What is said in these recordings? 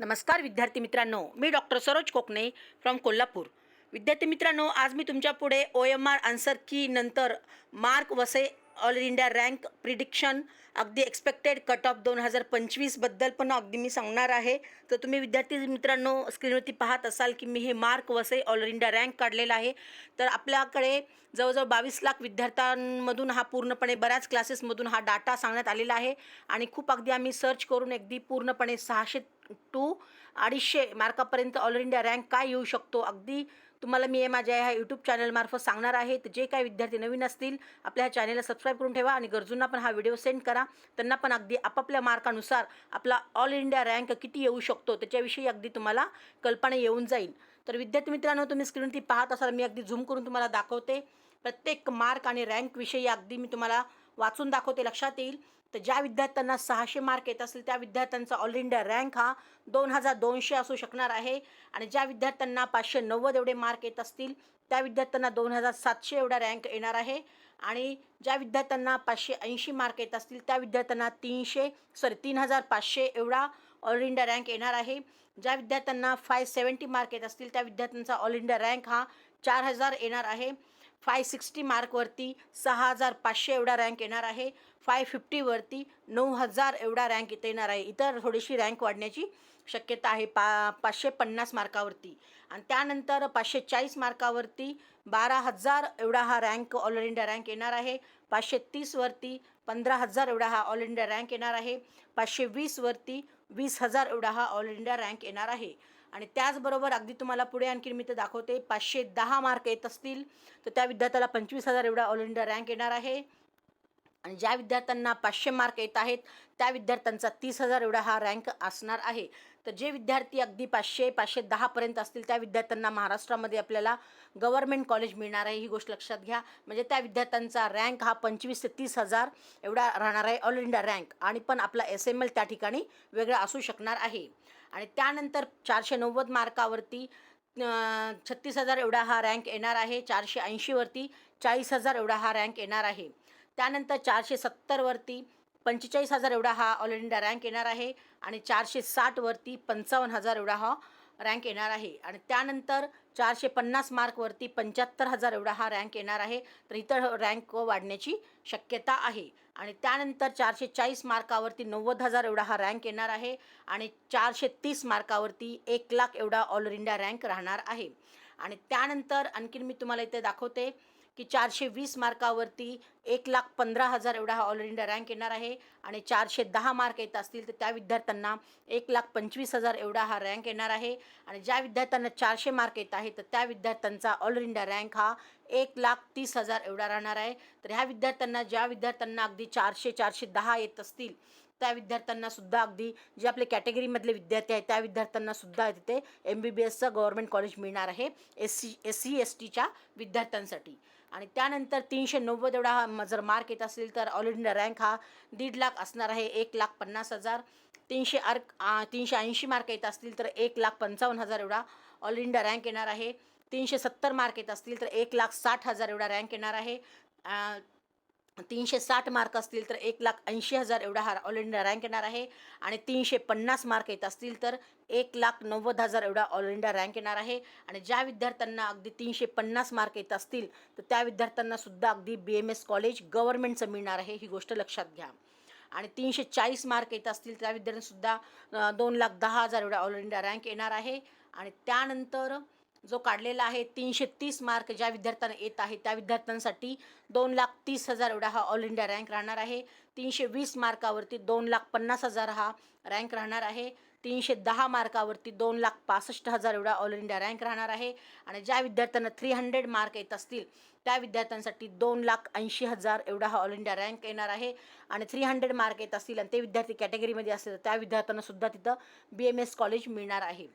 नमस्कार विद्यार्थी मित्रांनो मी डॉक्टर सरोज कोकणे फ्रॉम कोल्हापूर. विद्यार्थी मित्रांनो आज मी तुमच्यापुढे O M R answer key नंतर मार्क वसे ऑल इंडिया रँक प्रिडिक्शन अगदी एक्सपेक्टेड कट ऑफ दोन हजार पंचवीसबद्दल पण अगदी मी सांगणार आहे. तर तुम्ही विद्यार्थी मित्रांनो स्क्रीनवरती पाहत असाल की मी हे मार्क वसे ऑल इंडिया रँक काढलेला आहे. तर आपल्याकडे जवळजवळ बावीस लाख विद्यार्थ्यांमधून हा पूर्णपणे बऱ्याच क्लासेसमधून हा डाटा सांगण्यात आलेला आहे. आणि खूप अगदी आम्ही सर्च करून अगदी पूर्णपणे सहाशे टू अडीचशे मार्कापर्यंत ऑल इंडिया रँक काय येऊ शकतो अगदी तुम्हाला मी माझ्या ह्या यूट्यूब चॅनलमार्फत सांगणार आहे. तर जे काही विद्यार्थी नवीन असतील आपल्या ह्या चॅनलला सबस्क्राईब करून ठेवा आणि गरजूंना पण हा व्हिडिओ सेंड करा. त्यांना पण अगदी आपापल्या मार्कानुसार आपला ऑल इंडिया रँक किती येऊ शकतो त्याच्याविषयी अगदी तुम्हाला कल्पना येऊन जाईल. तर विद्यार्थी मित्रांनो तुम्ही स्क्रीनवरती पाहत असाल मी अगदी झूम करून तुम्हाला दाखवते. प्रत्येक मार्क आणि रँकविषयी अगदी मी तुम्हाला वाचून दाखवते लक्षात येईल. तर ज्या विद्यार्थ्यांना सहाशे मार्क येत असतील त्या विद्यार्थ्यांचा ऑल इंडिया रँक हा दोन हजार दोनशे असू शकणार आहे. आणि ज्या विद्यार्थ्यांना पाचशे नव्वद एवढे मार्क येत असतील त्या विद्यार्थ्यांना दोन हजार सातशे एवढा रँक येणार आहे. आणि ज्या विद्यार्थ्यांना पाचशे ऐंशी मार्क येत असतील त्या विद्यार्थ्यांना तीनशे सॉरी तीन हजार पाचशे एवढा ऑल इंडिया रँक येणार आहे. ज्या विद्यार्थ्यांना फाय सेवन्टी मार्क येत असतील त्या विद्यार्थ्यांचा ऑल इंडिया रँक हा चार हजार येणार आहे. फाय सिक्स्टी मार्कवरती सहा हजार पाचशे एवढा रँक येणार आहे. फाय फिफ्टीवरती नऊ हजार एवढा रँक इथं येणार आहे. इतर थोडीशी रँक वाढण्याची शक्यता आहे पा पाचशे पन्नास मार्कावरती. आणि त्यानंतर पाचशे चाळीस मार्कावरती बारा हजार एवढा हा रँक ऑल इंडिया रँक येणार आहे. पाचशे तीसवरती पंधरा हजार एवढा हा ऑल इंडिया रँक येणार आहे. पाचशे वीसवरती वीस हजार एवढा हा ऑल इंडिया रँक येणार आहे. आणि त्याचबरोबर अगदी तुम्हाला पुढे आणखी मी ते दाखवते पाचशे दहा मार्क येत असतील तर त्या विद्यार्थ्याला पंचवीस हजार एवढा ऑल इंडिया रँक येणार आहे. आणि ज्या विद्यार्थ्यांना पाचशे मार्क येत आहेत त्या विद्यार्थ्यांचा तीस हजार एवढा हा रँक असणार आहे. तर जे विद्यार्थी अगदी पाचशे पाचशे दहापर्यंत असतील त्या विद्यार्थ्यांना महाराष्ट्रामध्ये आपल्याला गव्हर्मेंट कॉलेज मिळणार आहे ही गोष्ट लक्षात घ्या. म्हणजे त्या विद्यार्थ्यांचा रँक हा पंचवीस ते तीस हजार एवढा राहणार आहे ऑल इंडिया रँक आणि पण आपला एस एम एल त्या ठिकाणी वेगळा असू शकणार आहे. आणि त्यानंतर चारशे नव्वद मार्कावरती छत्तीस हजार एवढा हा रँक येणार आहे. चारशे ऐंशीवरती चाळीस हजार एवढा हा रँक येणार आहे. त्यानंतर चारशे सत्तरवरती पंचेचाळीस हजार एवढा हा ऑल इंडिया रँक येणार आहे. आणि चारशे साठवरती पंचावन्न हजार एवढा हा रँक येणार आहे. आणि त्यानंतर चारशे पन्नास मार्कवरती पंच्याहत्तर हजार एवढा हा रँक येणार आहे. तर इतर रँक वाढण्याची शक्यता आहे. आणि त्यानंतर चारशे चाळीस मार्कावरती नव्वद हजार एवढा हा रँक येणार आहे. आणि चारशे तीस मार्कावरती एक लाख एवढा ऑल इंडिया रँक राहणार आहे. आणि त्यानंतर आणखीन मी तुम्हाला इथे दाखवते. की चारशे वीस मार्कावरती एक लाख पंधरा हजार एवढा हा ऑल इंडिया रँक येणार आहे. आणि चारशे दहा मार्क येत असतील तर त्या विद्यार्थ्यांना एक लाख पंचवीस हजार एवढा हा रँक येणार आहे. आणि ज्या विद्यार्थ्यांना चारशे मार्क येत आहे तर त्या विद्यार्थ्यांचा ऑल इंडिया रँक हा एक लाख तीस हजार एवढा राहणार आहे. तर ह्या विद्यार्थ्यांना ज्या विद्यार्थ्यांना अगदी चारशे चारशे दहा येत असतील त्या विद्यार्थ्यांना सुद्धा अगदी जे आपले कॅटेगरीमधले विद्यार्थी आहेत त्या विद्यार्थ्यांना सुद्धा तिथे एम बी बी एसचं गव्हर्मेंट कॉलेज मिळणार आहे S C S C S टीच्या विद्यार्थ्यांसाठी. आणि त्यानंतर तीनशे नव्वद एवढा हा जर मार्क येत असेल तर ऑल इंडिया रँक हा दीड लाख असणार आहे एक लाख पन्नास हजार. तीनशे अर्क तीनशे ऐंशी मार्क येत असतील तर एक लाख पंचावन्न हजार एवढा ऑल इंडिया रँक येणार आहे. तीनशे सत्तर मार्क येत असतील तर एक लाख साठ हजार एवढा रँक येणार आहे. तीनशे साठ मार्क असतील तर एक लाख ऐंशी हजार एवढा हा ऑल इंडिया रँक येणार आहे. आणि तीनशे पन्नास मार्क येत असतील तर एक लाख नव्वद हजार एवढा ऑल इंडिया रँक येणार आहे. आणि ज्या विद्यार्थ्यांना अगदी तीनशे पन्नास मार्क येत असतील तर त्या विद्यार्थ्यांना सुद्धा अगदी बी एम एस कॉलेज गव्हर्नमेंटचं मिळणार आहे ही गोष्ट लक्षात घ्या. आणि तीनशे चाळीस मार्क येत असतील त्या विद्यार्थ्यांसुद्धा दोन लाख दहा हजार एवढा ऑल इंडिया रँक येणार आहे. आणि त्यानंतर जो काढलेला आहे तीनशे तीस मार्क ज्या विद्यार्थ्यांना येत आहे त्या विद्यार्थ्यांसाठी दोन लाख तीस हजार एवढा हा ऑल इंडिया रँक राहणार आहे. तीनशे वीस मार्कावरती दोन लाख पन्नास हजार हा रँक राहणार आहे. तीनशे दहा मार्कावरती दोन लाख पासष्ट हजार एवढा ऑल इंडिया रँक राहणार आहे. आणि ज्या विद्यार्थ्यांना थ्री हंड्रेड मार्क येत असतील त्या विद्यार्थ्यांसाठी दोन लाख ऐंशी हजार एवढा हा ऑल इंडिया रँक येणार आहे. आणि थ्री हंड्रेड मार्क येत असतील आणि ते विद्यार्थी कॅटेगरीमध्ये असतील तर त्या विद्यार्थ्यांना सुद्धा तिथं बी एम एस कॉलेज मिळणार आहे.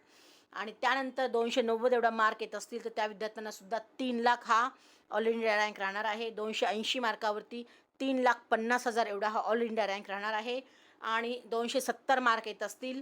आणि त्यानंतर दोनशे नव्वद एवढा मार्क येत असतील तर त्या विद्यार्थ्यांना सुद्धा तीन लाख हा ऑल इंडिया रँक राहणार आहे. दोनशे ऐंशी मार्कावरती तीन लाख पन्नास हजार एवढा हा ऑल इंडिया रँक राहणार आहे. आणि दोनशे सत्तर मार्क येत असतील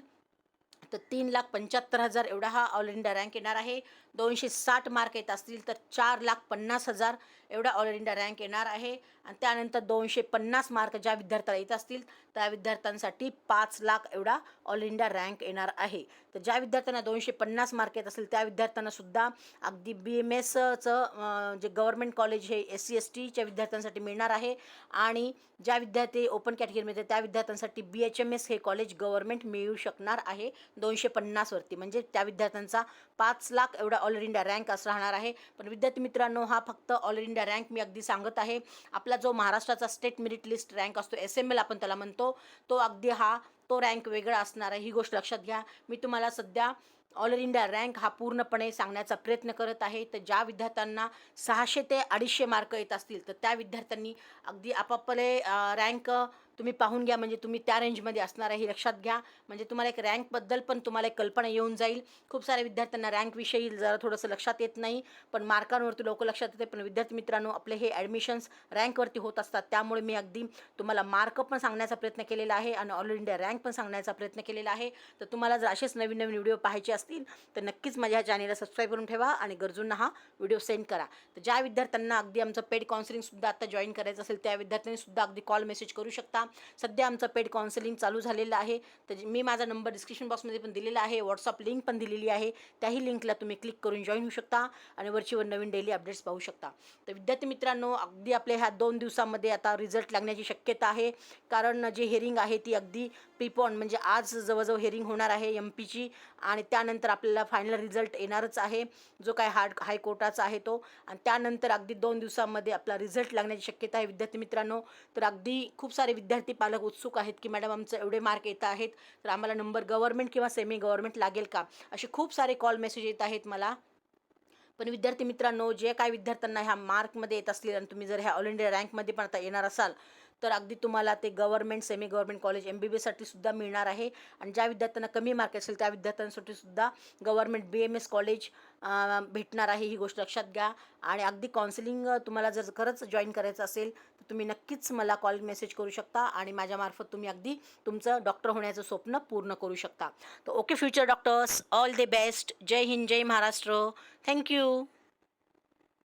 तर तीन लाख पंच्याहत्तर हजार एवढा हा ऑल इंडिया रँक येणार आहे. दोनशे साठ मार्क येत असतील तर चार लाख पन्नास हजार एवढा ऑल इंडिया रँक येणार आहे. आणि त्यानंतर दोनशे पन्नास मार्क ज्या विद्यार्थ्याला येत असतील त्या विद्यार्थ्यांसाठी पाच लाख एवढा ऑल इंडिया रँक येणार आहे. तर ज्या विद्यार्थ्यांना दोनशे पन्नास मार्क येत असेल त्या विद्यार्थ्यांनासुद्धा अगदी बी एम एसचं जे गव्हर्मेंट कॉलेज हे एस सी एस टीच्या विद्यार्थ्यांसाठी मिळणार आहे. आणि ज्या विद्यार्थी ओपन कॅटेगरीमध्ये त्या विद्यार्थ्यांसाठी बी एच एम एस हे कॉलेज गव्हर्मेंट मिळू शकणार आहे दोनशे पन्नासवरती म्हणजे त्या विद्यार्थ्यांचा पाच लाख एवढा ऑल इंडिया रँक असं राहणार आहे. पण विद्यार्थी मित्रांनो हा फक्त ऑल इंडिया रँक मी अगदी सांगत आहे. आपला जो महाराष्ट्राचा स्टेट मेरिट लिस्ट रँक असतो एस एम एल आपण त्याला म्हणतो तो अगदी हा तो रँक वेगळा असणार आहे. ही गोष्ट लक्षात घ्या. मी तुम्हाला सध्या ऑल इंडिया रँक हा पूर्णपणे सांगण्याचा प्रयत्न करत आहे. तर ज्या विद्यार्थ्यांना सहाशे ते अडीचशे मार्क येत असतील तर त्या विद्यार्थ्यांनी अगदी आपापले रँक तुम्ही पाहून घ्या म्हणजे तुम्ही त्या रेंजमध्ये असणार आहे हे लक्षात घ्या. म्हणजे तुम्हाला एक रँकबद्दल पण तुम्हाला एक कल्पना येऊन जाईल. खूप साऱ्या विद्यार्थ्यांना रँकविषयी जरा थोडंसं लक्षात येत नाही पण मार्कांवरती लोक लक्षात येते. पण विद्यार्थी मित्रांनो आपले हे ॲडमिशन्स रँकवरती होत असतात. त्यामुळे मी अगदी तुम्हाला मार्क पण सांगण्याचा प्रयत्न केलेला आहे आणि ऑल इंडिया रँक पण सांगण्याचा प्रयत्न केलेला आहे. तर तुम्हाला जर असेच नवीन नवीन व्हिडिओ पाहायचे असतील तर नक्कीच माझ्या चॅनेलला सबस्क्राईब करून ठेवा आणि गरजूंना हा व्हिडिओ सेंड करा. तर ज्या विद्यार्थ्यांना अगदी आमचं पेड काउन्सिलिंगसुद्धा आता जॉईन करायचं असेल त्या विद्यार्थ्यांनीसुद्धा अगदी कॉल मेसेज करू शकता. सध्या आमचं पेड काउन्सिलिंग चालू झालेलं आहे. तर मी माझा नंबर डिस्क्रिप्शन बॉक्समध्ये पण दिलेला आहे. व्हॉट्सअप लिंक पण दिलेली आहे. त्याही लिंकला तुम्ही क्लिक करून जॉईन होऊ शकता आणि वरचीवर नवीन डेली अपडेट्स पाहू शकता. तर विद्यार्थी मित्रांनो अगदी आपल्या ह्या दोन दिवसामध्ये आता रिझल्ट लागण्याची शक्यता आहे. कारण जे हेरिंग आहे ती अगदी प्रिपॉन म्हणजे आज जवळजवळ हेरिंग होणार आहे एम पीची आणि त्यानंतर आपल्याला फायनल रिझल्ट येणारच आहे जो काय हार्ड हायकोर्टाचा आहे तो. आणि त्यानंतर अगदी दोन दिवसामध्ये आपला रिझल्ट लागण्याची शक्यता आहे. विद्यार्थी मित्रांनो तर अगदी खूप सारे विद्यार्थी पालक उत्सुक आहेत की मॅडम आमचं एवढे मार्क येत आहेत. तर आम्हाला नंबर गव्हर्नमेंट किंवा सेमी गव्हर्नमेंट लागेल का? असे खूप सारे कॉल मेसेज येत आहेत मला. पण विद्यार्थी मित्रांनो जे काय विद्यार्थ्यांना ह्या मार्कमध्ये येत असतील आणि तुम्ही जर ह्या ऑल इंडिया रँकमध्ये पण आता येणार असाल तर अगदी तुम्हाला ते government semi government college M B B एससाठी सुद्धा मिळणार आहे. आणि ज्या विद्यार्थ्यांना कमी मार्क असेल त्या विद्यार्थ्यांसाठी सुद्धा government B M S college भेटणार आहे ही गोष्ट लक्षात घ्या. आणि अगदी काउन्सिलिंग तुम्हाला जर खरंच जॉईन करायचं असेल तर तुम्ही नक्कीच मला कॉल मेसेज करू शकता. आणि माझ्यामार्फत तुम्ही अगदी तुमचं डॉक्टर होण्याचं स्वप्न पूर्ण करू शकता. तर okay future doctors all the best जय हिंद जय महाराष्ट्र. Thank you